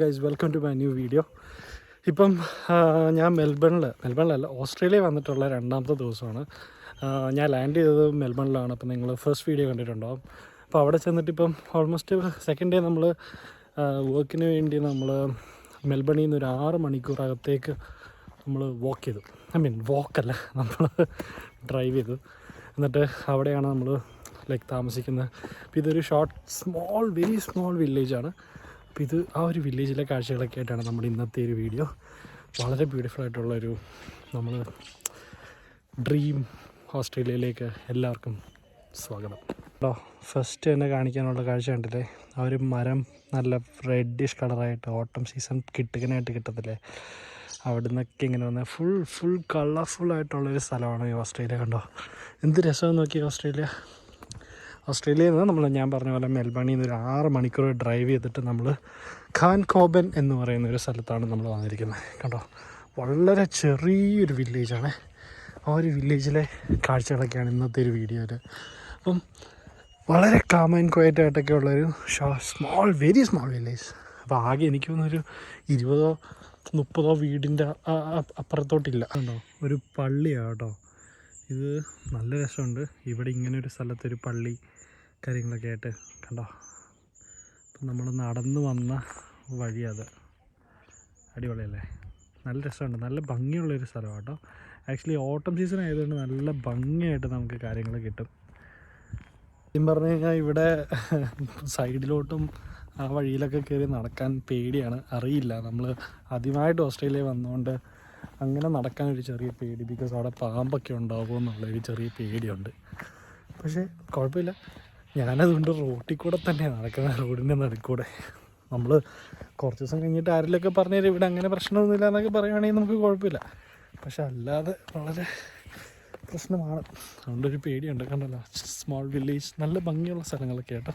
Guys welcome to my new video ഇപ്പം ഞാൻ മെൽബണിൽ മെൽബണിലല്ല ഓസ്ട്രേലിയ വന്നിട്ടുള്ള രണ്ടാമത്തെ ദിവസമാണ്. ഞാൻ ലാൻഡ് ചെയ്തത് മെൽബണിലാണ്. അപ്പം നിങ്ങൾ ഫസ്റ്റ് വീഡിയോ കണ്ടിട്ടുണ്ടാവും അപ്പോൾ അവിടെ ചെന്നിട്ട് ഇപ്പം ഓൾമോസ്റ്റ് സെക്കൻഡ് ഡേ നമ്മൾ വർക്കിന് വേണ്ടി നമ്മൾ മെൽബണിൽ നിന്ന് ഒരു ആറ് മണിക്കൂറകത്തേക്ക് നമ്മൾ വാക്ക് ചെയ്തു. ഐ മീൻ വാക്കല്ല നമ്മൾ ഡ്രൈവ് ചെയ്തു. എന്നിട്ട് അവിടെയാണ് നമ്മൾ ലൈക്ക് താമസിക്കുന്നത്. അപ്പോൾ ഇതൊരു ഷോർട്ട് സ്മോൾ വെരി സ്മോൾ വില്ലേജാണ് അപ്പോൾ ഇത് ആ ഒരു വില്ലേജിലെ കാഴ്ചകളൊക്കെ ആയിട്ടാണ് നമ്മുടെ ഇന്നത്തെ ഒരു വീഡിയോ വളരെ ബ്യൂട്ടിഫുൾ ആയിട്ടുള്ളൊരു നമ്മൾ ഡ്രീം ഓസ്ട്രേലിയയിലേക്ക് എല്ലാവർക്കും സ്വാഗതം. കേട്ടോ ഫസ്റ്റ് തന്നെ കാണിക്കാനുള്ള കാഴ്ച കണ്ടില്ലേ? ആ ഒരു മരം നല്ല റെഡിഷ് കളറായിട്ട് ഓട്ടം സീസൺ കിട്ടുകനായിട്ട് കിട്ടത്തില്ലേ? അവിടെ നിന്നൊക്കെ ഇങ്ങനെ വന്ന ഫുൾ ഫുൾ കളർഫുൾ ആയിട്ടുള്ളൊരു സ്ഥലമാണ് ഈ ഓസ്ട്രേലിയ കണ്ടോ? എന്ത് രസമാണ് നോക്കി ഓസ്ട്രേലിയ ഓസ്ട്രേലിയയിൽ നിന്ന് നമ്മൾ ഞാൻ പറഞ്ഞ പോലെ മെൽബണിൽ നിന്ന് ഒരു ആറ് മണിക്കൂർ ഡ്രൈവ് ചെയ്തിട്ട് നമ്മൾ ഖാൻ കോബൻ എന്ന് പറയുന്ന ഒരു സ്ഥലത്താണ് നമ്മൾ വന്നിരിക്കുന്നത്. കണ്ടോ? വളരെ ചെറിയൊരു വില്ലേജാണ് ആ ഒരു വില്ലേജിലെ കാഴ്ചകളൊക്കെയാണ് ഇന്നത്തെ ഒരു വീഡിയോയിൽ അപ്പം വളരെ കാം ആൻഡ് ക്വയറ്റ് ആയിട്ടൊക്കെ ഉള്ളൊരു സ്മോൾ വെരി സ്മോൾ വില്ലേജ് അപ്പോൾ ആകെ എനിക്ക് തോന്നുന്നൊരു ഇരുപതോ മുപ്പതോ വീടിന്റെ അപ്പുറത്തോട്ടില്ല. കണ്ടോ? ഒരു പള്ളിയാണ് കേട്ടോ. ഇത് നല്ല രസമുണ്ട്. ഇവിടെ ഇങ്ങനെ ഒരു സ്ഥലത്തൊരു പള്ളി കാര്യങ്ങളൊക്കെ ആയിട്ട് കണ്ടോ? അപ്പം നമ്മൾ നടന്നു വന്ന വഴി അത്. അടിപൊളിയല്ലേ? നല്ല രസമുണ്ട്. നല്ല ഭംഗിയുള്ളൊരു സ്ഥലമാണ് കേട്ടോ. ആക്ച്വലി ഓട്ടം സീസൺ ആയതുകൊണ്ട് നല്ല ഭംഗിയായിട്ട് നമുക്ക് കാര്യങ്ങൾ കിട്ടും. സത്യം പറഞ്ഞു കഴിഞ്ഞാൽ ഇവിടെ സൈഡിലോട്ടും ആ വഴിയിലൊക്കെ കയറി നടക്കാൻ പേടിയാണ്. അറിയില്ല. നമ്മൾ ആദ്യമായിട്ട് ഓസ്ട്രേലിയ വന്നുകൊണ്ട് അങ്ങനെ നടക്കാൻ ഒരു ചെറിയ പേടി. ബിക്കോസ് അവിടെ പാമ്പൊക്കെ ഉണ്ടാകുമോ എന്നുള്ളൊരു ചെറിയ പേടിയുണ്ട്. പക്ഷേ കുഴപ്പമില്ല. ഞാനതുകൊണ്ട് റോട്ടിൽ കൂടെ തന്നെ നടക്കുന്നത്. റോഡിന്റെ നടുക്കൂടെ നമ്മൾ കുറച്ച് ദിവസം കഴിഞ്ഞിട്ട് ആരെങ്കിലുമൊക്കെ പറഞ്ഞു തരും ഇവിടെ അങ്ങനെ പ്രശ്നമൊന്നുമില്ല എന്നൊക്കെ പറയുകയാണെങ്കിൽ നമുക്ക് കുഴപ്പമില്ല. പക്ഷെ അല്ലാതെ വളരെ പ്രശ്നമാണ്. അതുകൊണ്ടൊരു പേടിയുണ്ട്. കണ്ടല്ലോ? സ്മോൾ വില്ലേജ് നല്ല ഭംഗിയുള്ള സ്ഥലങ്ങളൊക്കെ ആട്ടോ.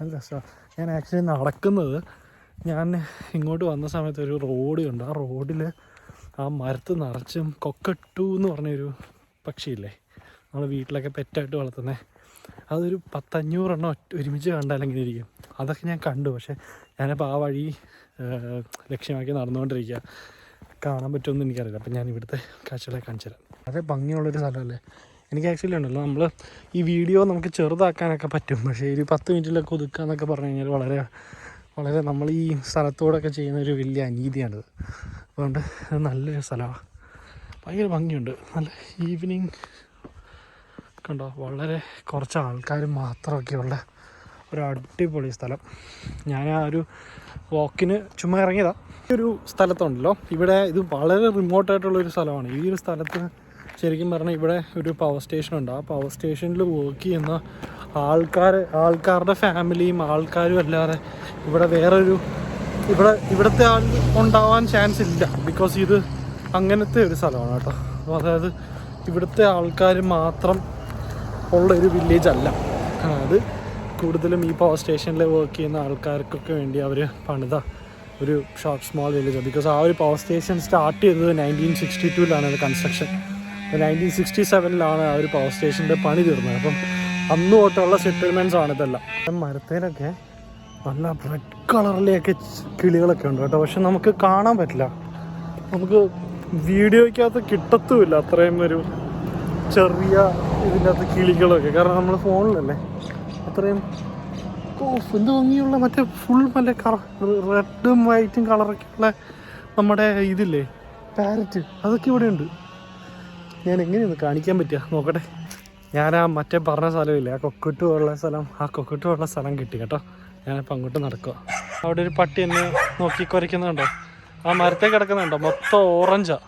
നല്ല രസമാണ് ഞാൻ ആക്ച്വലി നടക്കുന്നത് ഞാൻ ഇങ്ങോട്ട് വന്ന സമയത്ത് ഒരു റോഡ് ഉണ്ട് ആ റോഡിൽ ആ മരത്ത് നിറച്ചും കൊക്കട്ടു എന്ന് പറഞ്ഞൊരു പക്ഷിയില്ലേ? നമ്മൾ വീട്ടിലൊക്കെ പെറ്റായിട്ട് വളർത്തുന്നത് അതൊരു പത്തഞ്ഞൂറെണ്ണം ഒരുമിച്ച് കണ്ടാൽ എങ്ങനെ ഇരിക്കും അതൊക്കെ ഞാൻ കണ്ടു. പക്ഷേ ഞാനിപ്പോൾ ആ വഴി ലക്ഷ്യമാക്കി നടന്നുകൊണ്ടിരിക്കുക കാണാൻ പറ്റുമെന്ന് എനിക്കറിയില്ല. അപ്പം ഞാൻ ഇവിടുത്തെ കാഴ്ചകളെ കാണിച്ചു തരാം. വളരെ ഭംഗിയുള്ളൊരു സ്ഥലമല്ലേ? എനിക്ക് ആക്ച്വലി ഉണ്ടല്ലോ. നമ്മൾ ഈ വീഡിയോ നമുക്ക് ചെറുതാക്കാനൊക്കെ പറ്റും. പക്ഷേ ഒരു പത്ത് മിനിറ്റിലൊക്കെ ഒതുക്കുക എന്നൊക്കെ പറഞ്ഞു കഴിഞ്ഞാൽ വളരെ വളരെ നമ്മൾ ഈ സ്ഥലത്തോടൊക്കെ ചെയ്യുന്ന ഒരു വലിയ അനീതിയാണിത്. അതുകൊണ്ട് നല്ലൊരു സ്ഥലമാണ് ഭയങ്കര ഭംഗിയുണ്ട്. നല്ല ഈവനിങ് കണ്ടോ? വളരെ കുറച്ച് ആൾക്കാർ മാത്രമൊക്കെയുള്ള ഒരു അടിപൊളി സ്ഥലം. ഞാൻ ആ ഒരു വാക്കിന് ചുമ്മാ ഇറങ്ങിയതാ. ഈ ഒരു സ്ഥലത്തുണ്ടല്ലോ. ഇവിടെ ഇത് വളരെ റിമോട്ടായിട്ടുള്ള ഒരു സ്ഥലമാണ്. ഈ ഒരു സ്ഥലത്ത് ശരിക്കും പറഞ്ഞാൽ ഇവിടെ ഒരു പവർ സ്റ്റേഷൻ ഉണ്ട്. ആ പവർ സ്റ്റേഷനിൽ വർക്ക് ചെയ്യുന്ന ആൾക്കാർ ആൾക്കാരുടെ ഫാമിലിയും ആൾക്കാരും അല്ലാതെ ഇവിടെ വേറൊരു ഇവിടെ ഇവിടുത്തെ ആൾ ഉണ്ടാവാൻ ചാൻസ് ഇല്ല. ബിക്കോസ് ഇത് അങ്ങനത്തെ ഒരു സ്ഥലമാണ് കേട്ടോ. അതായത് ഇവിടുത്തെ ആൾക്കാർ മാത്രം ഉള്ള ഒരു വില്ലേജ് അല്ല. അത് കൂടുതലും ഈ പവർ സ്റ്റേഷനിൽ വർക്ക് ചെയ്യുന്ന ആൾക്കാർക്കൊക്കെ വേണ്ടി അവർ പണിത ഒരു ഷോർട്ട് സ്മോൾ വില്ലേജ് ബിക്കോസ് ആ ഒരു പവർ സ്റ്റേഷൻ സ്റ്റാർട്ട് ചെയ്തത് നയന്റീൻ സിക്സ്റ്റി ടൂവിലാണ് അത് കൺസ്ട്രക്ഷൻ അപ്പോൾ നയന്റീൻ സിക്സ്റ്റി സെവനിലാണ് ആ ഒരു പവർ സ്റ്റേഷന്റെ പണി തീർന്നത്. അപ്പം അന്ന് തൊട്ടുള്ള സെറ്റിൽമെന്റ്സ് ആണ് ഇതെല്ലാം. മരത്തേലൊക്കെ നല്ല റെഡ് കളറിലെയൊക്കെ കിളികളൊക്കെ ഉണ്ട് കേട്ടോ. പക്ഷെ നമുക്ക് കാണാൻ പറ്റില്ല. നമുക്ക് വീഡിയോയ്ക്കകത്ത് കിട്ടത്തുമില്ല. അത്രയും ഒരു ചെറിയ ഇതിന്റെ അകത്ത് കിളികളൊക്കെ. കാരണം നമ്മൾ ഫോണിലല്ലേ. അത്രയും എന്ത് ഭംഗിയുള്ള മറ്റേ ഫുൾ മറ്റേ കറ റെഡും വൈറ്റും കളറൊക്കെ ഉള്ള നമ്മുടെ ഇതില്ലേ? പാരറ്റ്. അതൊക്കെ ഇവിടെ ഉണ്ട്. ഞാൻ എങ്ങനെയൊന്ന് കാണിക്കാൻ പറ്റുക? നോക്കട്ടെ. ഞാൻ ആ മറ്റേ പറഞ്ഞ സ്ഥലമില്ലേ? ആ കൊക്കുട്ട് ഉള്ള സ്ഥലം. ആ കൊക്കുട്ട് ഉള്ള സ്ഥലം കിട്ടി കേട്ടോ. ഞാനിപ്പോൾ അങ്ങോട്ട് നടക്കുക അവിടെ ഒരു പട്ടി എന്നെ നോക്കി കുരയ്ക്കുന്നുണ്ടോ? ആ മരത്തെ കിടക്കുന്നുണ്ടോ? മൊത്തം ഓറഞ്ചാ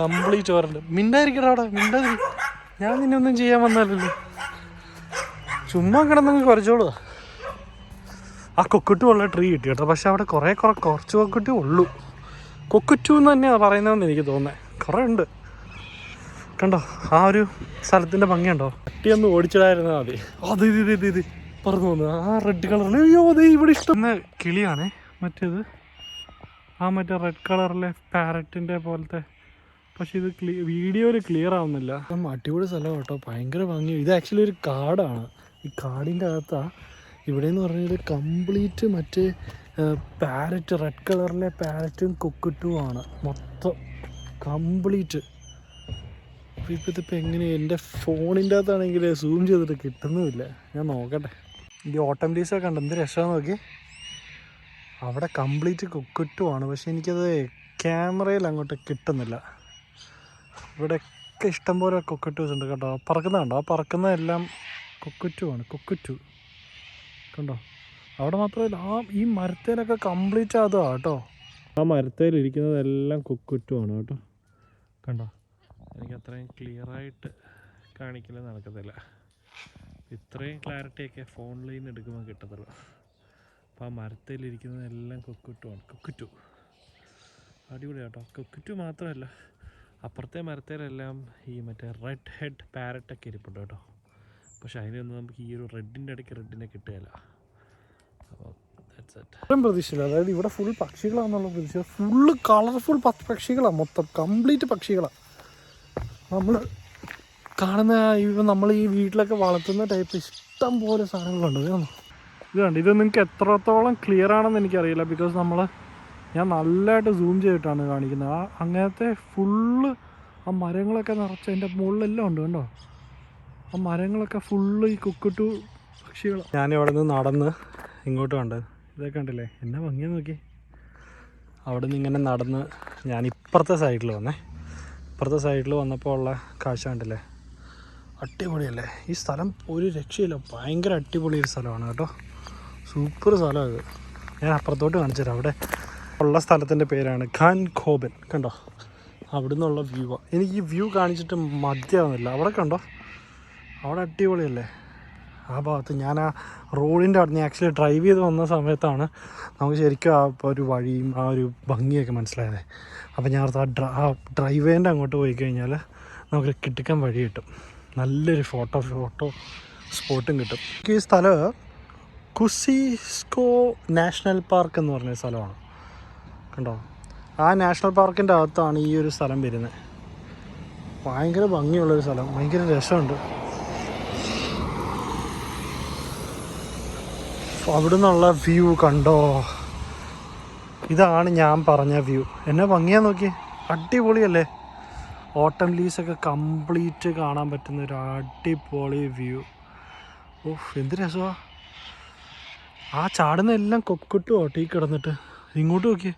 കംപ്ലീറ്റ് ഓറഞ്ച് മിണ്ടായിരിക്കടാ അവിടെ മിണ്ടാതിരി. ഞാൻ നിന്നെ ഒന്നും ചെയ്യാൻ വന്നാലല്ലോ. ചുമ്മാ കിടന്നങ്ങ് കുറച്ചോളൂ ആ കൊക്കട്ടു ഉള്ള ട്രീ കിട്ടി കേട്ടോ. പക്ഷെ അവിടെ കുറേ കുറെ കുറച്ച് കൊക്കുട്ടി ഉള്ളൂ. കൊക്കുറ്റു എന്ന് തന്നെയാണ് പറയുന്നതെന്ന് എനിക്ക് തോന്നുന്നത് കുറേ ഉണ്ട്. കണ്ടോ? ആ ഒരു സ്ഥലത്തിന്റെ ഭംഗിയുണ്ടോ പട്ടിയൊന്ന് ഓടിച്ചിടായിരുന്നാൽ മതി. അത് ഇത് ഇത് ഇത് ഇത്. പറഞ്ഞു തോന്നുന്നു ആ റെഡ് കളറിൽ അയ്യോ അത് ഇവിടെ ഇഷ്ടം. കിളിയാണേ. മറ്റേത്? ആ മറ്റേ റെഡ് കളറിലെ പാരറ്റിന്റെ പോലത്തെ പക്ഷെ ഇത് വീഡിയോയിൽ ക്ലിയർ ആവുന്നില്ല. അടിപൊളി സ്ഥലം കേട്ടോ. ഭയങ്കര ഭംഗി. ഇത് ആക്ച്വലി ഒരു കാടാണ്. ഈ കാടിന്റെ അകത്താ ഇവിടെ എന്ന് പറഞ്ഞാൽ കംപ്ലീറ്റ് മറ്റേ പാരറ്റ് റെഡ് കളറിലെ പാരറ്റും കൊക്കിട്ടുമാണ്. മൊത്തം കംപ്ലീറ്റ് അപ്പോൾ ഇപ്പോൾ ഇതിപ്പോൾ എങ്ങനെയാണ് എന്റെ ഫോണിന്റെ അകത്താണെങ്കിൽ സൂം ചെയ്തിട്ട് കിട്ടുന്നുമില്ല. ഞാൻ നോക്കട്ടെ. ഈ ഓട്ടം ലീസൊക്കെ ഉണ്ട് എന്ത് രസമാണ് നോക്കി അവിടെ കംപ്ലീറ്റ് കൊക്കിട്ടുമാണ് പക്ഷെ എനിക്കത് ക്യാമറയിൽ അങ്ങോട്ട് കിട്ടുന്നില്ല. ഇവിടെയൊക്കെ ഇഷ്ടംപോലെ കൊക്കറ്റൂസ് ഉണ്ട് കേട്ടോ. പറക്കുന്ന കണ്ടോ? ആ പറക്കുന്ന എല്ലാം കൊക്കറ്റുവാണ് കൊക്കറ്റു. കണ്ടോ? അവിടെ മാത്രമല്ല ആ ഈ മരത്തേലൊക്കെ കംപ്ലീറ്റ് അതാ കേട്ടോ. ആ മരത്തേലിരിക്കുന്നതെല്ലാം ആണ് കേട്ടോ. കണ്ടോ? എനിക്ക് അത്രയും ക്ലിയർ ആയിട്ട് കാണിക്കൽ നടക്കത്തില്ല. ഇത്രയും ക്ലാരിറ്റിയൊക്കെ ഫോണിൽ നിന്ന് എടുക്കുമ്പോൾ കിട്ടത്തുള്ളൂ. അപ്പോൾ ആ മരത്തേലിരിക്കുന്നതെല്ലാം കൊക്കുറ്റുമാണ് കൊക്കുറ്റു. അടിപൊളി കേട്ടോ കൊക്കുറ്റു മാത്രമല്ല. അപ്പുറത്തെ മരത്തേലെല്ലാം ഈ മറ്റേ റെഡ് ഹെഡ് പാരറ്റൊക്കെ ഇരിപ്പുണ്ട് കേട്ടോ. പക്ഷെ അതിനൊന്നും നമുക്ക് ഈ ഒരു റെഡിന്റെ ഇടയ്ക്ക് റെഡിനെ കിട്ടുകയില്ല. അപ്പോൾ അത്രയും പ്രതീക്ഷയില്ല. അതായത് ഇവിടെ ഫുൾ പക്ഷികളാണെന്നുള്ള പ്രതീക്ഷ ഫുള്ള് കളർഫുൾ പക്ഷികളാണ് മൊത്തം കംപ്ലീറ്റ് പക്ഷികളാണ് നമ്മൾ കാണുന്ന ഇപ്പം നമ്മൾ ഈ വീട്ടിലൊക്കെ വളർത്തുന്ന ടൈപ്പ് ഇഷ്ടം പോലെ സാധനങ്ങളുണ്ട്. ഇത് കണ്ടോ? ഇത് കണ്ട് ഇത് നിങ്ങൾക്ക് എത്രത്തോളം ക്ലിയർ ആണെന്ന് എനിക്കറിയില്ല. ബിക്കോസ് നമ്മൾ ഞാൻ നല്ലതായിട്ട് സൂം ചെയ്തിട്ടാണ് കാണിക്കുന്നത്. ആ അങ്ങനത്തെ ഫുള്ള് ആ മരങ്ങളൊക്കെ നിറച്ച് അതിന്റെ മുകളിലെല്ലാം ഉണ്ട് കണ്ടോ? ആ മരങ്ങളൊക്കെ ഫുള്ള് ഈ കുക്കുട്ടു പക്ഷികൾ ഞാനിവിടെ നിന്ന് നടന്ന് ഇങ്ങോട്ട് കണ്ടത് ഇതൊക്കെ കണ്ടില്ലേ? എന്നെ ഭംഗിയാ നോക്കി. അവിടെ നിന്ന് ഇങ്ങനെ നടന്ന് ഞാൻ ഇപ്പുറത്തെ സൈഡിൽ വന്നേ. ഇപ്പുറത്തെ സൈഡിൽ വന്നപ്പോൾ ഉള്ള കാഴ്ച കണ്ടില്ലേ? അടിപൊളിയല്ലേ? ഈ സ്ഥലം ഒരു രക്ഷയില്ല. ഭയങ്കര അടിപൊളി ഒരു സ്ഥലമാണ് കേട്ടോ. സൂപ്പർ സ്ഥലമാണ് ഞാൻ അപ്പുറത്തോട്ട് കാണിച്ചു തരാം അവിടെ ഉള്ള സ്ഥലത്തിന്റെ പേരാണ് ഖാൻ ഖോബൻ. കണ്ടോ? അവിടെ നിന്നുള്ള വ്യൂ എനിക്ക് ഈ വ്യൂ കാണിച്ചിട്ട് മതിയാവുന്നില്ല. അവിടെ കണ്ടോ? അവിടെ അടിപൊളിയല്ലേ? ആ ഭാഗത്ത് ഞാൻ ആ റോഡിന്റെ അവിടെ നിന്ന് ആക്ച്വലി ഡ്രൈവ് ചെയ്ത് വന്ന സമയത്താണ് നമുക്ക് ശരിക്കും ആ ഒരു വഴിയും ആ ഒരു ഭംഗിയൊക്കെ മനസ്സിലായത്. അപ്പോൾ ഞാൻ ആ ഡ്ര ആ ഡ്രൈവേന്റെ അങ്ങോട്ട് പോയി കഴിഞ്ഞാൽ നമുക്ക് കിട്ടിക്കാൻ വഴി കിട്ടും. നല്ലൊരു ഫോട്ടോ ഫോട്ടോ സ്പോട്ടും കിട്ടും. ഈ സ്ഥലം കുസിസ്കോ നാഷണൽ പാർക്ക് എന്ന് പറഞ്ഞ സ്ഥലമാണ്. കണ്ടോ ആ നാഷണൽ പാർക്കിന്റെ അകത്താണ് ഈ ഒരു സ്ഥലം വരുന്നത്. ഭയങ്കര ഭംഗിയുള്ളൊരു സ്ഥലം. ഭയങ്കര രസമുണ്ട്. അവിടെ നിന്നുള്ള വ്യൂ കണ്ടോ? ഇതാണ് ഞാൻ പറഞ്ഞ വ്യൂ. എന്നെ ഭംഗിയാ നോക്കി അടിപൊളിയല്ലേ? ഓട്ടം ലീസൊക്കെ കംപ്ലീറ്റ് കാണാൻ പറ്റുന്ന ഒരു അടിപൊളി വ്യൂ. ഓഹ് എന്ത് രസമാ. ആ ചാടുന്ന എല്ലാം കൊക്കിട്ടു ഓട്ടി കിടന്നിട്ട്. ഇങ്ങോട്ട് നോക്കിയേ.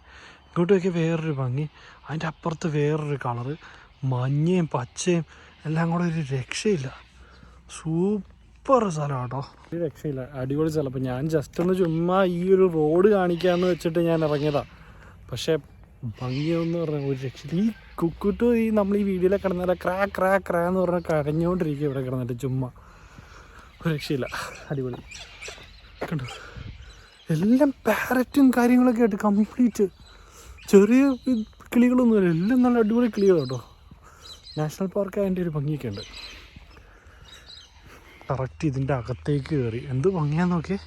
ഇങ്ങോട്ട് നോക്കിയാൽ വേറൊരു ഭംഗി. അതിന്റെ അപ്പുറത്ത് വേറൊരു കളറ് മഞ്ഞയും പച്ചയും എല്ലാം കൂടെ ഒരു രക്ഷയില്ല. സൂപ്പർ സ്ഥലം കേട്ടോ ഒരു രക്ഷയില്ല. അടിപൊളി സ്ഥലം. അപ്പം ഞാൻ ജസ്റ്റ് ഒന്ന് ചുമ്മാ ഈ ഒരു റോഡ് കാണിക്കാമെന്ന് വെച്ചിട്ട് ഞാൻ ഇറങ്ങിയതാ. പക്ഷേ ഭംഗിയെന്ന് പറഞ്ഞാൽ ഒരു രക്ഷയില്ല. ഈ കുക്കുട്ടു ഈ നമ്മൾ ഈ വീഡിയോയിലെ കിടന്നാല ക്രാ ക്രാ ക്രാ എന്ന് പറഞ്ഞാൽ കരഞ്ഞുകൊണ്ടിരിക്കുക ഇവിടെ കിടന്നിട്ട് ചുമ്മാ. ഒരു രക്ഷയില്ല. അടിപൊളി. കണ്ടോ? എല്ലാം പാരറ്റും കാര്യങ്ങളൊക്കെ ആയിട്ട് കംപ്ലീറ്റ് ചെറിയ കിളികളൊന്നും കിളികളൊന്നുമില്ല എല്ലാം നല്ല അടിപൊളി കിളികളാട്ടോ. നാഷണൽ പാർക്ക് അതിന്റെ ഒരു ഭംഗിയൊക്കെ ഉണ്ട്. കറക്റ്റ് ഇതിന്റെ അകത്തേക്ക് കയറി. എന്ത് ഭംഗിയാന്ന് നോക്കിയേ?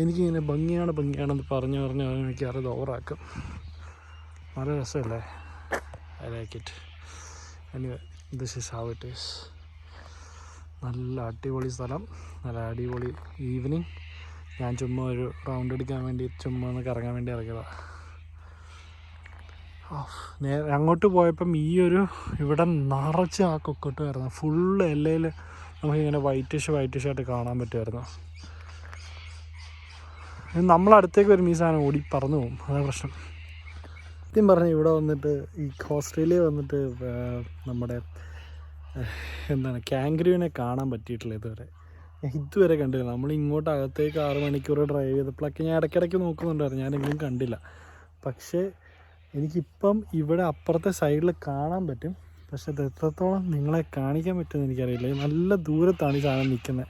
എനിക്കിങ്ങനെ ഭംഗിയാണ് ഭംഗിയാണെന്ന് പറഞ്ഞ് പറഞ്ഞ് എനിക്ക് അറിയത് ഓവറാക്കും നല്ല രസമല്ലേ? I like it anyway this is how it is നല്ല അടിപൊളി സ്ഥലം. നല്ല അടിപൊളി ഈവനിങ് ഞാൻ ചുമ്മാ ഒരു റൗണ്ട് എടുക്കാൻ വേണ്ടി ചുമ്മാ ഒന്ന് കറങ്ങാൻ വേണ്ടി ഇറങ്ങിയതാണ് നേരെ അങ്ങോട്ട് പോയപ്പം ഈ ഒരു ഇവിടെ നിറച്ച് ആ കൊക്കോട്ട് വരുന്നത് ഫുള്ള് എല്ലയിൽ നമുക്കിങ്ങനെ വൈറ്റിഷ് വൈറ്റിഷ് ആയിട്ട് കാണാൻ പറ്റുമായിരുന്നു. നമ്മളടുത്തേക്ക് വരും ഈ സാധനം ഓടി പറന്നു പോകും. അതാണ് പ്രശ്നം. സത്യം പറഞ്ഞു ഇവിടെ വന്നിട്ട് ഈ ഓസ്ട്രേലിയ വന്നിട്ട് നമ്മുടെ എന്താണ് കാങ്ക്രീവിനെ കാണാൻ പറ്റിയിട്ടില്ല ഇതുവരെ. ഇതുവരെ കണ്ടില്ല. നമ്മൾ ഇങ്ങോട്ട് അകത്തേക്ക് ആറ് മണിക്കൂർ ഡ്രൈവ് ചെയ്തപ്പോഴൊക്കെ ഞാൻ ഇടയ്ക്കിടയ്ക്ക് നോക്കുന്നുണ്ടായിരുന്നു. ഞാനെങ്കിലും കണ്ടില്ല. പക്ഷേ എനിക്കിപ്പം ഇവിടെ അപ്പുറത്തെ സൈഡിൽ കാണാൻ പറ്റും. പക്ഷെ അത് എത്രത്തോളം നിങ്ങളെ കാണിക്കാൻ പറ്റുമെന്ന് എനിക്കറിയില്ല. നല്ല ദൂരത്താണ് ഈ സാധനം നിൽക്കുന്നത്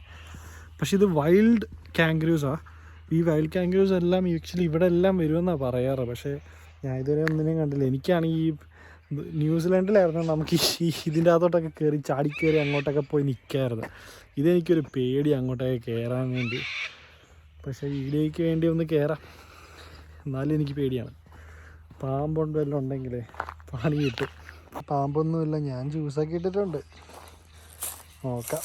പക്ഷെ ഇത് വൈൽഡ് കാങ്ക്രൂസാണ് ഈ വൈൽഡ് കാങ്ക്രൂസ് എല്ലാം ആക്ച്വലി ഇവിടെ എല്ലാം വരുമെന്നാണ് പറയാറ്. പക്ഷേ ഞാൻ ഇതുവരെ ഒന്നിനെയും കണ്ടില്ല. എനിക്കാണെങ്കിൽ ഈ ന്യൂസിലാൻഡിലായിരുന്നു നമുക്ക് ഈ ഇതിന്റെ അകത്തോട്ടൊക്കെ കയറി ചാടി കയറി അങ്ങോട്ടൊക്കെ പോയി നിൽക്കായിരുന്നു ഇതെനിക്കൊരു പേടി അങ്ങോട്ടൊക്കെ കയറാൻ വേണ്ടി. പക്ഷേ വീഡിയോയ്ക്ക് വേണ്ടി ഒന്ന് കയറാം എന്നാലും എനിക്ക് പേടിയാണ്. പാമ്പുണ്ട് വല്ലതും ഉണ്ടെങ്കിലേ പണി കിട്ടും. പാമ്പൊന്നുമില്ല ഞാൻ ജ്യൂസൊക്കെ ഇട്ടിട്ടുണ്ട്. നോക്കാം.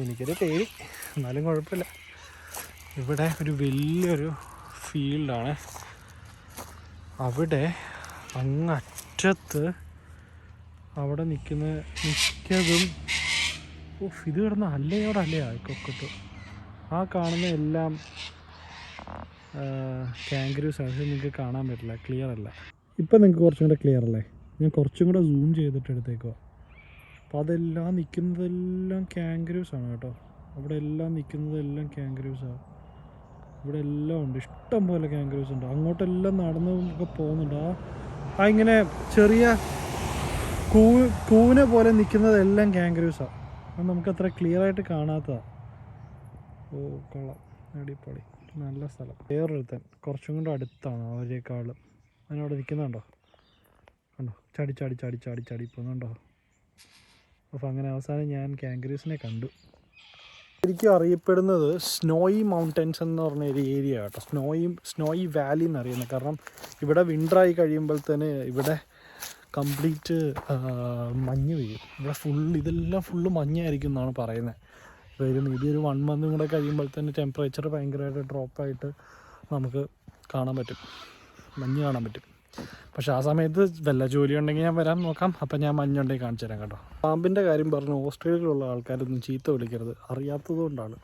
എനിക്കൊരു പേടി. എന്നാലും കുഴപ്പമില്ല. ഇവിടെ ഒരു വലിയൊരു ഫീൽഡാണ്. അവിടെ അങ്ങറ്റത്ത് അവിടെ നിൽക്കുന്ന മിക്കതും ഓഫ് ഇത് കിടന്ന അല്ലയോടെ അല്ലയാ കൊക്കത്ത് ആ കാണുന്ന എല്ലാം കാങ്ക്രൂസ് ആണ് നിങ്ങൾക്ക് കാണാൻ പറ്റില്ല ക്ലിയർ അല്ല. ഇപ്പം നിങ്ങൾക്ക് കുറച്ചും കൂടെ ക്ലിയർ അല്ലേ? ഞാൻ കുറച്ചും കൂടെ സൂം ചെയ്തിട്ട് എടുത്തേക്കുക അപ്പോൾ അതെല്ലാം നിൽക്കുന്നതെല്ലാം കാങ്ക്രൂസ് ആണ് കേട്ടോ. അവിടെ എല്ലാം നിൽക്കുന്നതെല്ലാം കാങ്ക്രൂസ് ആണ് ഇവിടെ എല്ലാം ഉണ്ട്. ഇഷ്ടം പോലെ ഉണ്ട്. അങ്ങോട്ടെല്ലാം നടന്ന് ഒക്കെ പോകുന്നുണ്ട്. ആ ആ ഇങ്ങനെ ചെറിയ കൂ കൂവിനെ പോലെ നിൽക്കുന്നതെല്ലാം കാങ്ക്രൂസാണ് അത് അത്ര ക്ലിയർ ആയിട്ട് കാണാത്തതാണ് ഓ കൊള്ളാം. അടിപൊളി. നല്ല സ്ഥലം. വേറൊരുത്തൻ കുറച്ചും കൂടെ അടുത്താണ് അവരെക്കാളും. അതിനവിടെ നിൽക്കുന്നുണ്ടോ? കണ്ടോ? ചാടി ചാടി ചാടി ചാടി ചാടി പോകുന്നുണ്ടോ? അപ്പോൾ അങ്ങനെ അവസാനം ഞാൻ കാങ്ക്രീസിനെ കണ്ടു. ശരിക്കും അറിയപ്പെടുന്നത് സ്നോയി മൗണ്ടൻസ് എന്ന് പറഞ്ഞ ഒരു ഏരിയ കേട്ടോ. സ്നോയി സ്നോയി വാലി എന്നറിയുന്നത്. കാരണം ഇവിടെ വിന്ററായി കഴിയുമ്പോൾ തന്നെ ഇവിടെ കംപ്ലീറ്റ് മഞ്ഞ് പെയ്യും ഇവിടെ ഫുൾ ഇതെല്ലാം ഫുള്ള് മഞ്ഞായിരിക്കും എന്നാണ് പറയുന്നത് വരും ഇതൊരു വൺ മന്തും കൂടെ കഴിയുമ്പോൾ തന്നെ ടെമ്പറേച്ചർ ഭയങ്കരമായിട്ട് ഡ്രോപ്പായിട്ട് നമുക്ക് കാണാൻ പറ്റും. മഞ്ഞ് കാണാൻ പറ്റും. പക്ഷെ ആ സമയത്ത് വല്ല ജോലി ഉണ്ടെങ്കിൽ ഞാൻ വരാൻ നോക്കാം. അപ്പം ഞാൻ മഞ്ഞുണ്ടെങ്കിൽ കാണിച്ചു തരാം കേട്ടോ. പാമ്പിന്റെ കാര്യം പറഞ്ഞു ഓസ്ട്രേലിയയിലുള്ള ആൾക്കാരൊന്നും ചീത്ത വിളിക്കരുത്. അറിയാത്തത് കൊണ്ടാണ്.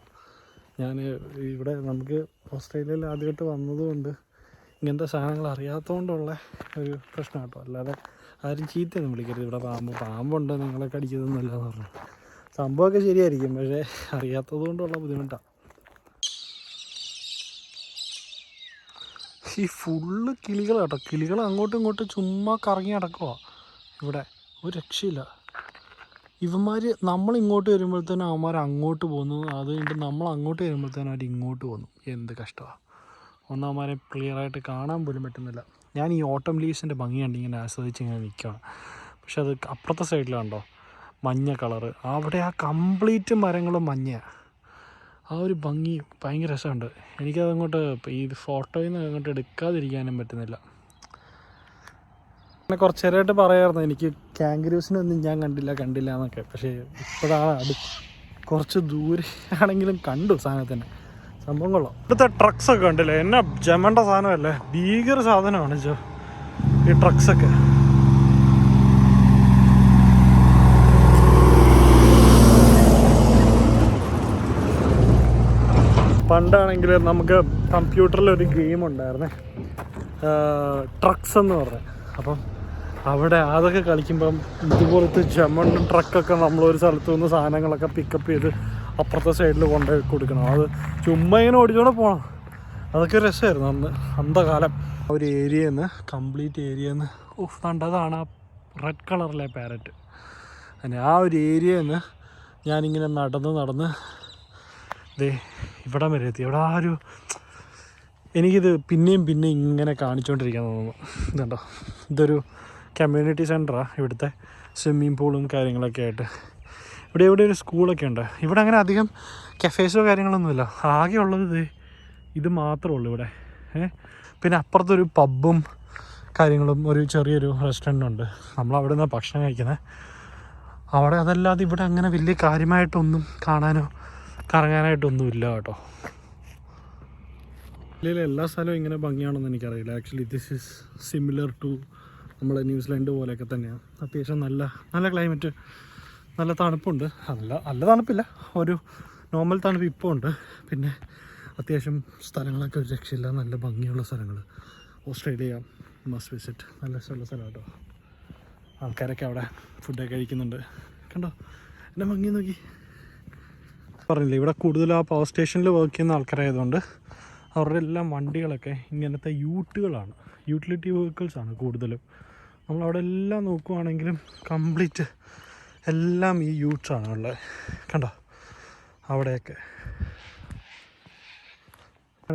ഞാൻ ഇവിടെ നമുക്ക് ഓസ്ട്രേലിയയിൽ ആദ്യമായിട്ട് വന്നതുകൊണ്ട് ഇങ്ങനത്തെ സാധനങ്ങൾ അറിയാത്തതുകൊണ്ടുള്ള ഒരു പ്രശ്നം കേട്ടോ. അല്ലാതെ ആരും ചീത്തയൊന്നും വിളിക്കരുത്. ഇവിടെ പാമ്പ് പാമ്പുണ്ട്. നിങ്ങളെ കടിക്കുന്നൊന്നുമില്ല എന്ന് പറഞ്ഞു. സംഭവമൊക്കെ ശരിയായിരിക്കും. പക്ഷേ അറിയാത്തത് കൊണ്ടുള്ള ബുദ്ധിമുട്ടാണ് ഈ ഫുള്ള് കിളികൾ കേട്ടോ. കിളികൾ അങ്ങോട്ടും ഇങ്ങോട്ടും ചുമ്മാ കറങ്ങി നടക്കുക ഇവിടെ ഒരു രക്ഷയില്ല. ഇവന്മാർ നമ്മൾ ഇങ്ങോട്ട് വരുമ്പോഴത്തേനും അവന്മാർ അങ്ങോട്ട് പോകുന്നു. അത് കഴിഞ്ഞിട്ട് നമ്മൾ അങ്ങോട്ട് വരുമ്പോഴത്തേനും അവർ ഇങ്ങോട്ട് പോകുന്നു. എന്ത് കഷ്ടമാണ് ഒന്നും അവന്മാരെ ക്ലിയറായിട്ട് കാണാൻ പോലും പറ്റുന്നില്ല. ഞാൻ ഈ ഓട്ടം ലീവ്സിന്റെ ഭംഗി കണ്ട് ഇങ്ങനെ ആസ്വദിച്ച് ഇങ്ങനെ നിൽക്കുകയാണ്. പക്ഷെ അത് അപ്പുറത്തെ സൈഡിലുണ്ടോ മഞ്ഞ കളറ് അവിടെ ആ കംപ്ലീറ്റ് മരങ്ങളും മഞ്ഞയാണ് ആ ഒരു ഭംഗി ഭയങ്കര രസമുണ്ട്. എനിക്കതങ്ങോട്ട് ഈ ഫോട്ടോയിൽ നിന്ന് അങ്ങോട്ട് എടുക്കാതിരിക്കാനും പറ്റുന്നില്ല. പിന്നെ കുറച്ച് നേരമായിട്ട് പറയാമായിരുന്നു എനിക്ക് കാങ്ക്രൂസിനൊന്നും ഞാൻ കണ്ടില്ല കണ്ടില്ല എന്നൊക്കെ. പക്ഷേ ഇപ്പോഴാണ് അടു കുറച്ച് ദൂരെ ആണെങ്കിലും കണ്ടു സാധനത്തിന്. സംഭവം കൊള്ളാം ഇവിടുത്തെ ട്രക്സ് ഒക്കെ ഉണ്ടല്ലേ എന്നാ ജമണ്ട സാധനമല്ലേ? ഭീകര സാധനമാണ് ജോ ഈ ട്രക്സ് ഒക്കെ. പണ്ടാണെങ്കിൽ നമുക്ക് കമ്പ്യൂട്ടറിൽ ഒരു ഗെയിം ഉണ്ടായിരുന്നേ. ട്രക്സ് എന്ന് പറഞ്ഞ. അപ്പം അവിടെ അതൊക്കെ കളിക്കുമ്പം ഇതുപോലത്തെ ജമൺ ട്രക്കൊക്കെ നമ്മളൊരു സ്ഥലത്തു നിന്ന് സാധനങ്ങളൊക്കെ പിക്കപ്പ് ചെയ്ത് അപ്പുറത്തെ സൈഡിൽ കൊണ്ടുപോയി കൊടുക്കണം. അത് ചുമ്മാ ഇങ്ങനെ ഓടിച്ചോണ്ട് പോകണം അതൊക്കെ രസമായിരുന്നു അന്ന് അന്തകാലം ആ ഒരു ഏരിയ നിന്ന് കംപ്ലീറ്റ് ഏരിയ നിന്ന് ഓഫ് കണ്ടതാണ് ആ റെഡ് കളറിലെ പാരറ്റ് അങ്ങനെ ആ ഒരു ഏരിയ നിന്ന് ഞാനിങ്ങനെ നടന്ന് നടന്ന് ദേ ഇവിടം വരെ എത്തി. ഇവിടെ ആ ഒരു എനിക്കിത് പിന്നെയും പിന്നെ ഇങ്ങനെ കാണിച്ചുകൊണ്ടിരിക്കാൻ തോന്നുന്നു. ഇതുണ്ടോ? ഇതൊരു കമ്മ്യൂണിറ്റി സെന്ററാണ് ഇവിടുത്തെ സ്വിമ്മിംഗ് പൂളും കാര്യങ്ങളൊക്കെ ആയിട്ട്. ഇവിടെ ഇവിടെ ഒരു സ്കൂളൊക്കെ ഉണ്ട്. ഇവിടെ അങ്ങനെ അധികം കഫേസോ കാര്യങ്ങളൊന്നുമില്ല. ആകെ ഉള്ളത് ഇത് മാത്രമേ ഉള്ളൂ ഇവിടെ. പിന്നെ അപ്പുറത്തൊരു പബ്ബും കാര്യങ്ങളും ഒരു ചെറിയൊരു റെസ്റ്റോറന്റും ഉണ്ട്. നമ്മൾ അവിടെ നിന്ന് ഭക്ഷണം കഴിക്കുന്നത് അവിടെ അതല്ലാതെ ഇവിടെ അങ്ങനെ വലിയ കാര്യമായിട്ടൊന്നും കാണാനോ കറങ്ങാനായിട്ടൊന്നും ഇല്ല കേട്ടോ. ഇല്ല എല്ലാ സ്ഥലവും ഇങ്ങനെ ഭംഗിയാണെന്ന് എനിക്കറിയില്ല. Actually this is similar to നമ്മളെ ന്യൂസിലാൻഡ് പോലെയൊക്കെ തന്നെയാണ് അത്യാവശ്യം നല്ല നല്ല ക്ലൈമറ്റ് നല്ല തണുപ്പുണ്ട്. നല്ല നല്ല തണുപ്പില്ല. ഒരു നോർമൽ തണുപ്പ് ഇപ്പോൾ ഉണ്ട്. പിന്നെ അത്യാവശ്യം സ്ഥലങ്ങളൊക്കെ ഒരു രക്ഷയില്ല. നല്ല ഭംഗിയുള്ള സ്ഥലങ്ങൾ ഓസ്ട്രേലിയ മസ്റ്റ് വിസിറ്റ് നല്ല രസമുള്ള സ്ഥലം കേട്ടോ. ആൾക്കാരൊക്കെ അവിടെ ഫുഡൊക്കെ കഴിക്കുന്നുണ്ട്. കണ്ടോ? എന്നെ ഭംഗി നോക്കി. പറഞ്ഞില്ലേ ഇവിടെ കൂടുതൽ ആ പവർ സ്റ്റേഷനിൽ വർക്ക് ചെയ്യുന്ന ആൾക്കാരായതുകൊണ്ട് അവരുടെ എല്ലാം വണ്ടികളൊക്കെ ഇങ്ങനത്തെ യൂട്ടുകളാണ്. യൂട്ടിലിറ്റി വെഹിക്കിൾസാണ് കൂടുതലും. നമ്മളവിടെ എല്ലാം നോക്കുവാണെങ്കിലും കംപ്ലീറ്റ് എല്ലാം ഈ യൂട്ടാണ് ഉള്ളത് കണ്ടോ? അവിടെയൊക്കെ.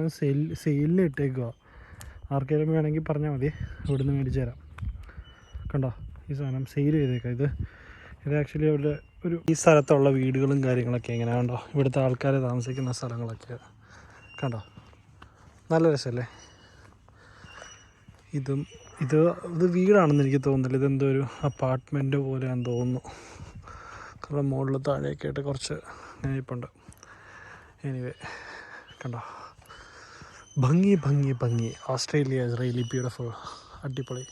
സെയിൽ സെയിലിൽ ഇട്ടേക്കുക ആർക്കെങ്കിലും വേണമെങ്കിൽ പറഞ്ഞാൽ മതി. ഇവിടുന്ന് മേടിച്ചു തരാം. കണ്ടോ? ഈ സാധനം സെയിൽ ചെയ്തേക്കാം ഇത് ഇത് ആക്ച്വലി അവരുടെ ഒരു ഈ സ്ഥലത്തുള്ള വീടുകളും കാര്യങ്ങളൊക്കെ എങ്ങനെ കണ്ടോ? ഇവിടുത്തെ ആൾക്കാർ താമസിക്കുന്ന സ്ഥലങ്ങളൊക്കെ. കണ്ടോ? നല്ല രസമല്ലേ? ഇതും ഇത് ഇത് വീടാണെന്ന് എനിക്ക് തോന്നുന്നില്ല. ഇതെന്തോ ഒരു പോലെ പോലെയാണെന്ന് തോന്നുന്നു. കാരണം മുകളിൽ താഴെയൊക്കെ ആയിട്ട് കുറച്ച് ഉണ്ട് എനിവേ കണ്ടോ? ഭംഗി ഭംഗി ഭംഗി. ഓസ്ട്രേലിയ ഇസ് റിയലി ബ്യൂട്ടിഫുൾ അടിപൊളി.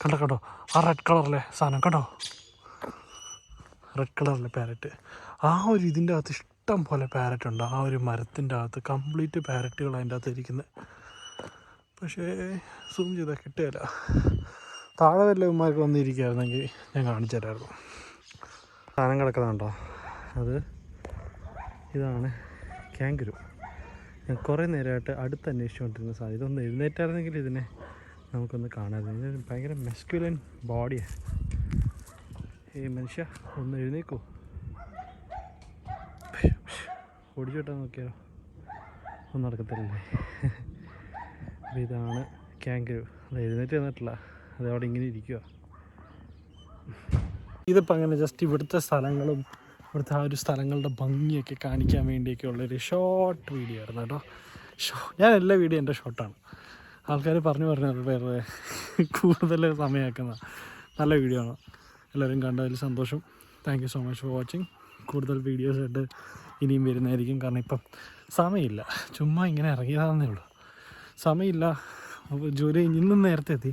കണ്ടോ കണ്ടോ? ആ റെഡ് കളറിലെ സാധനം കണ്ടോ? റെഡ് കളറിലെ പാരറ്റ് ആ ഒരു ഇതിന്റെ അകത്ത് ഇഷ്ടം പോലെ പാരറ്റ് ഉണ്ട്. ആ ഒരു മരത്തിന്റെ അകത്ത് കംപ്ലീറ്റ് പാരറ്റുകൾ അതിന്റെ അകത്ത് ഇരിക്കുന്നത് പക്ഷേ സൂം ചെയ്താൽ കിട്ടുകയില്ല. താഴെ വല്ല ഉമ്മാർക്ക് വന്നിരിക്കുകയായിരുന്നെങ്കിൽ ഞാൻ കാണിച്ചു തരാമായിരുന്നു. സാധനം കിടക്കുന്നുണ്ടോ? അത് ഇതാണ് ക്യാങ്കുരു ഞാൻ കുറേ നേരമായിട്ട് അടുത്ത് അന്വേഷിച്ചുകൊണ്ടിരുന്ന സാധനം. ഇതൊന്ന് എഴുന്നേറ്റായിരുന്നെങ്കിൽ ഇതിനെ നമുക്കൊന്ന് കാണാമായിരുന്നു. ഇതിന് ഭയങ്കര മെസ്ക്യുലൻ ബോഡിയാണ് ഈ മനുഷ്യ ഒന്ന് എഴുന്നേക്കോ. ഓടിച്ചോട്ടാ നോക്കിയാലോ. ഒന്നും നടക്കത്തില്ലല്ലേ. അപ്പോൾ ഇതാണ് ക്യാങ്കരു അത് എഴുന്നേറ്റ് തന്നിട്ടില്ല അത് അവിടെ ഇങ്ങനെ ഇരിക്കുക ഇതിപ്പോൾ അങ്ങനെ ജസ്റ്റ് ഇവിടുത്തെ സ്ഥലങ്ങളും ഇവിടുത്തെ ആ ഒരു സ്ഥലങ്ങളുടെ ഭംഗിയൊക്കെ കാണിക്കാൻ വേണ്ടിയൊക്കെ ഉള്ളൊരു ഷോർട്ട് വീഡിയോ ആയിരുന്നു കേട്ടോ. ഷോ ഞാൻ എല്ലാ വീഡിയോ എന്റെ ഷോർട്ടാണ് ആൾക്കാർ പറഞ്ഞു പറഞ്ഞു വേറെ കൂടുതൽ സമയമാക്കുന്ന നല്ല വീഡിയോ ആണ്. എല്ലാവരും കണ്ടതിൽ സന്തോഷം. Thank so much for watching കൂടുതൽ വീഡിയോസ് ആയിട്ട് ഇനിയും വരുന്നതായിരിക്കും. കാരണം ഇപ്പം സമയമില്ല. ചുമ്മാ ഇങ്ങനെ ഇറങ്ങിയതാണെന്നേ ഉള്ളൂ. സമയമില്ല. അപ്പോൾ ജോലി ഇന്നും നേരത്തെ എത്തി.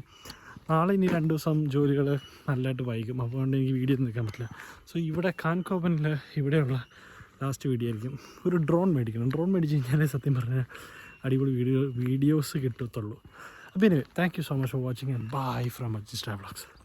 നാളെ ഇനി രണ്ട് ദിവസം ജോലികൾ നല്ലതായിട്ട് വൈകും. അപ്പോൾ കൊണ്ട് എനിക്ക് വീഡിയോ നിൽക്കാൻ പറ്റില്ല. സോ ഇവിടെ കാൻകോപ്പനിൽ ഇവിടെയുള്ള ലാസ്റ്റ് വീഡിയോ ആയിരിക്കും. ഒരു ഡ്രോൺ മേടിക്കണം. ഡ്രോൺ മേടിച്ച് കഴിഞ്ഞാലേ സത്യം പറഞ്ഞാൽ അടിപൊളി വീഡിയോ വീഡിയോസ് കിട്ടത്തുള്ളൂ. അപ്പോൾ ഇനി thank you so much for watching and bye from അജിസ്റ്റർ vlogs